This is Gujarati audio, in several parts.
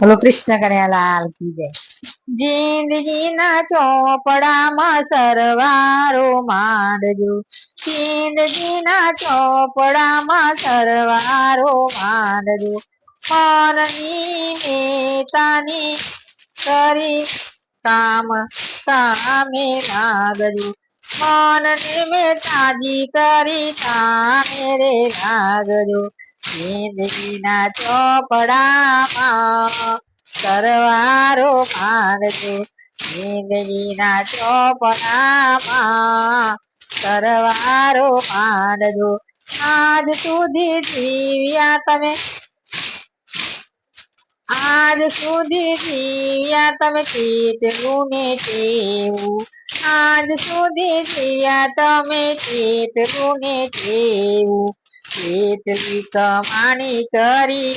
બોલો, કૃષ્ણ કનૈયાલાલ કી જય. જિંદગીના ચોપડામાં સરવારો માંડજો. જિંદગીના ચોપડામાં સરવારો માંડજો. મનની મેતાની કરી કામ કામે લાગજો. મનને મેતાજી કરી કામે રે લાગજો. જિંદગીના ચોપડામાં સરવારો મારજો. જિંદગીના ચોપડામાં સરવારો મારજો. આજ સુધી જીવ્યા તમે. આજ સુધી જીવ્યા તમે કેટલું ને કેવું. આજ સુધી જીવ્યા તમે કેટલું ને કેવું. કેટલી કમાણી કરી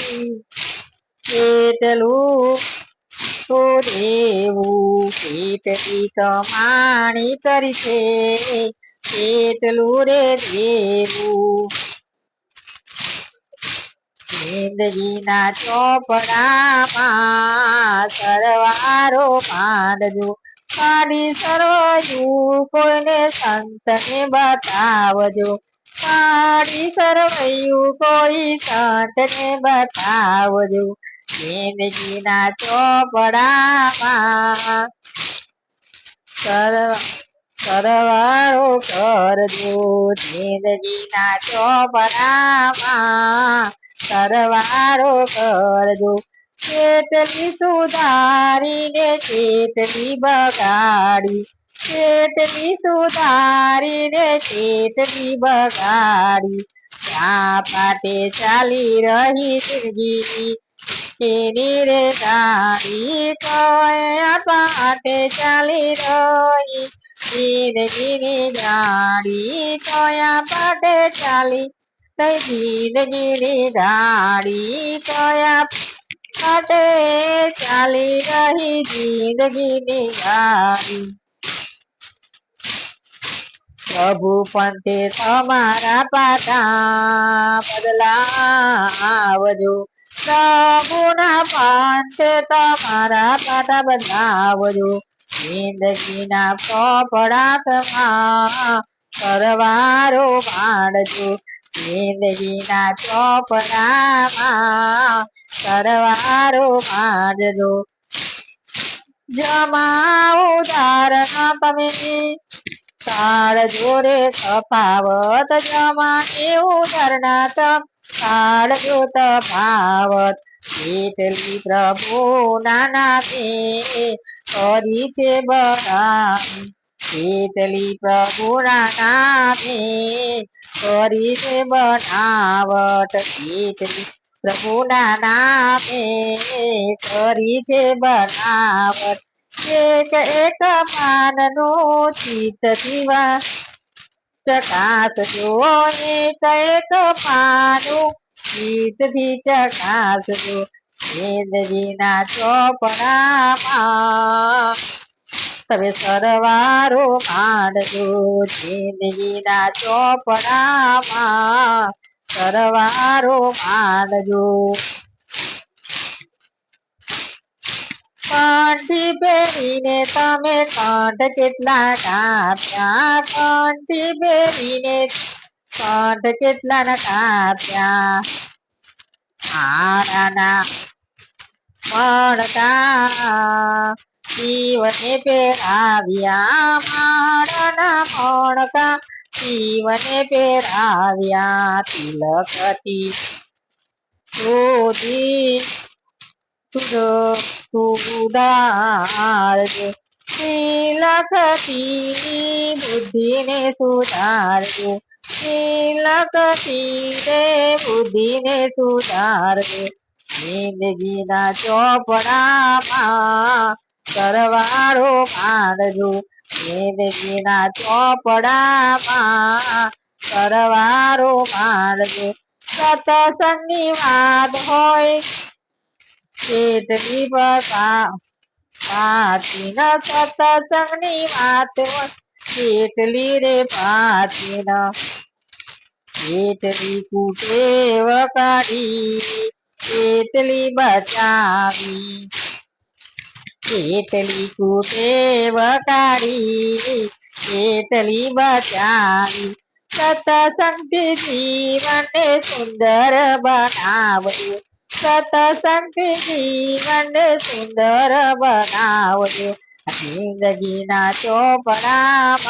એટલું તો દેવું. એટલી કમાણી કરી છે કેટલું રે દેવું. જિંદગીના ચોપડામાં સરવારો માંડજો કાઢી સરવૈયું કોઈને સંતને બતાવજો. કાઢી સરવૈયું, કોઈ સંતને બતાવજો. જિંદગીના ચોપડામાં સરવા સરવાળો કરજો. જિંદગીના ચોપડામાં સરવાળો કરજો. કેટલી સુધારીને કેટલી બગાડી કેટલી સુધારીને કેટલી બગાડી. ક્યાં પાટે ચાલી રહી જિંદગી. એની રે ગાડી કયા પાટે ચાલી રહી. જિંદગીની ગાડી કયા પાટે ચાલી રહી. જિંદગીની ગાડી કયા પાટે ચાલી રહી. જિંદગીની ગાડી પ્રભુ પંથે તમારા પાટા બદલાવજો. પ્રભુના પંથે તમારા પાટા બદલાવજો. જિંદગીના તમા સરવારો માંડજો જિંદગીના ચોપડામાં સરવારો માંડજો જમા ઉદાહરણ તમે કાળ જોરે તફાવત જમાને ઉદાહરણ તમ કાળ જો તફાવત એટલી નાના પે કરી છે બનાવી એટલી નાના પે કરી છે બનાવટ. એટલી નાના પે કરી છે બનાવટ. એક એક માનનો ચિત દીવા. ચકાસજો એક એક પાનું ચકાસ જો જિંદગીના ચોપડામાં તમે સરવારો માંડજો જિંદગીના ચોપડામાં સરવારો માંડજો કંઠી પહેરીને તમે કંઠ કેટલા કાપ્યા કંઠી પહેરીને કંઠ કેટલા ના કાપ્યા હારાના મણકા જીવને પહેરાવ્યા, મારાના મણકા જીવને પહેરાવ્યા. તિલકથી શોધી સુધારજો. તિલકથી બુદ્ધિને સુધારજો. તિલકથી રે બુદ્ધિને સુધારજો. જિંદગીના ચોપડામાં સરવાળો માંડજો જિંદગીના ચોપડામાં સરવાળો માંડજો સતસંગી વાત હોય કેટલી બકા પ્રાચીન સતસંગની વાત કેટલી રે પ્રાચીન કેટલી કુટેવ કાઢી કેટલી બચાવી કેટલી કુટેવ કાઢી કેટલી બચાવી સતસંગથી જીવનને સુંદર બનાવજો સતસંગથી જીવન સુંદર બનાવજો. જિંદગીના ચોપડામાં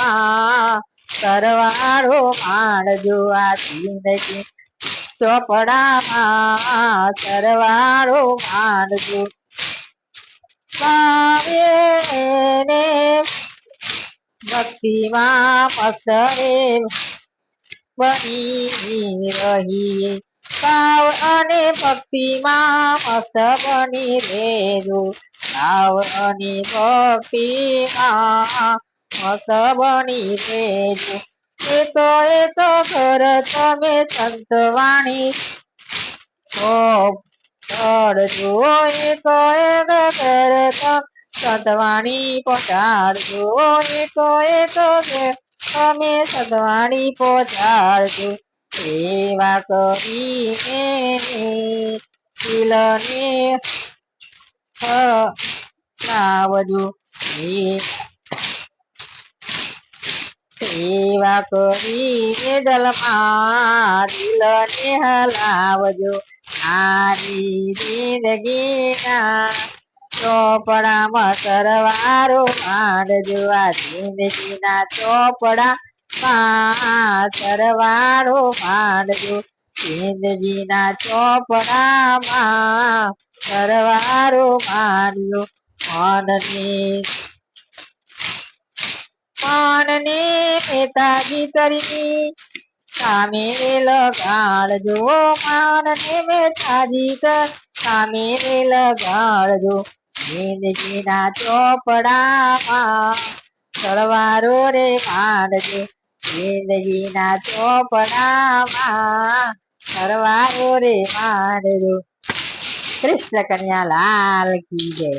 સરવાળો માણજો. આ જિંદગી ચોપડામાં સરવાળો માંડજો કાવ્યને ભક્તિમાં પસરે બની રહી. ભાવ અને ભક્તિમાં મસ્ત બની રેજો ભાવ અને ભક્તિમાં મસ્ત બની રેજો એ તો એ તો કર તમે સંતવાણી પડજો એ તો એ કર સદવાણી પહોંચાડજો એ તો એ તો તમે સદવાણી પહોંચાડજો સેવા કરીને દિલને લાવજો સેવા કરીને દલમાં દિલને હલાવજો. આરી જિંદગીના ચોપડામાં સરવારો માંડજો. આ જિંદગીના ચોપડા સરવાળો માંડજો જિંદગીના ચોપડામાં સરવાળો માંડજો મનને મનને મેતાજી કરી સામે લગાડજો મનને મેતાજી કર સામે લગાડજો જિંદગીના ચોપડામાં સરવારો રે માંડજો જિંદગીના ચોપડામાં સરવારો રે માંડજો કૃષ્ણ કન્યા લાલ કી જય.